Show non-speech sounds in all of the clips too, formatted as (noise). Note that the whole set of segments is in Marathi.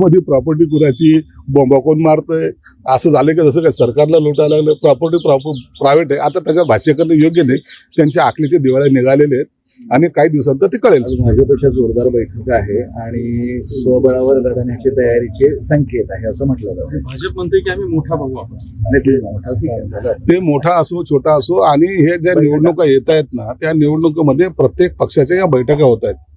मुळामध्ये प्रॉपर्टी कुणाची बॉम्बा कोण मारतंय? असं झालं की? जसं काय सरकारला लुटायला लागलं प्रॉपर्टी प्रायव्हेट आहे. आता त्याच्या भाष्य करणं योग्य नाही. त्यांच्या आखलीचे दिवाळे निघालेले आहेत आणि काही दिवसांतर ते कळेल. भाजपच्या जोरदार बैठक आहे आणि स्वबळावर लढण्याची तयारीचे संकेत आहे असं म्हटलं जातं. भाजप म्हणते की आम्ही मोठा बघू आपण मोठा. ते मोठा असो छोटा असो आणि हे ज्या निवडणुका येत आहेत ना त्या निवडणुकीमध्ये प्रत्येक पक्षाच्या या बैठका होत आहेत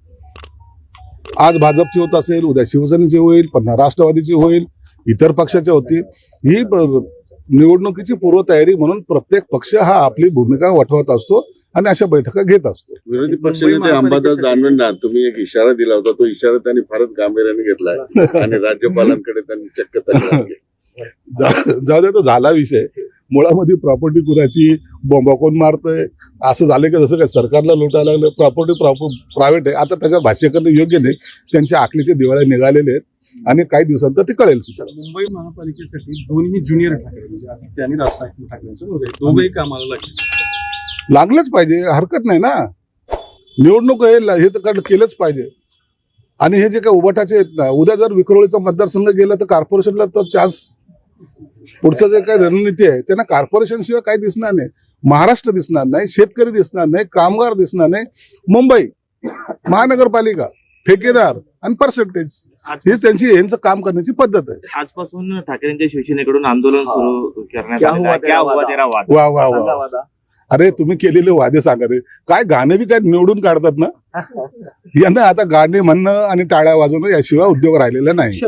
आज भाजपची होत असेल उद्या शिवसेनेची होईल पुन्हा राष्ट्रवादीची होईल इतर पक्षाच्या होतील. ही निवडणुकीची पूर्वतयारी म्हणून प्रत्येक पक्ष हा आपली भूमिका वठवत असतो आणि अशा बैठका घेत असतो. विरोधी पक्षनेते अंबादास दानवेंना तुम्ही एक इशारा दिला होता तो इशारा त्यांनी फारच गांभीर्याने घेतलाय आणि (laughs) राज्यपालांकडे त्यांनी चक्क जाऊ दे तो झाला विषय. मुळामध्ये प्रॉपर्टी कुणाची बॉम्बा कोण मारतंय? असं झालं की जसं काय सरकारला लुटायला लागलं प्रॉपर्टी प्रायव्हेट आहे. आता त्याच्या भाष्य करणं योग्य नाही. त्यांच्या आखलीचे दिवाळे निघालेले आहेत आणि काही दिवसांतर ते कळेल सुद्धा. मुंबई महापालिकेसाठी दोन्ही ज्युनियर ठाकरे म्हणजे ठाकरेंचं. दोघंही कामाला लागले. लागलंच पाहिजे. हरकत नाही ना. निवडणूक हे तर केलंच पाहिजे. आणि हे जे काही उभाटाचे आहेत ना उद्या जर विक्रोळीचा मतदारसंघ गेला तर कॉर्पोरेशनला तो चान्स पुढचं जे काही रणनीती आहे त्यांना कॉर्पोरेशन शिवाय काही दिसणार नाही. महाराष्ट्र दिसणार नाही शेतकरी दिसणार नाही कामगार दिसणार नाही. मुंबई महानगरपालिका ठेकेदार आणि पर्सेंटेज हीच त्यांची यांचं काम करण्याची पद्धत आहे. आजपासून ठाकरेंच्या शिवसेनेकडून आंदोलन सुरू करण्यात? वा वा सांगा वा. वादा. अरे तुम्ही केलेले वादे सांगा रे. काय गाणे बी काय निवडून काढतात ना? (laughs) यांना आता गाणे म्हणणं आणि टाळ्या वाजवणं याशिवाय उद्योग राहिलेला नाही.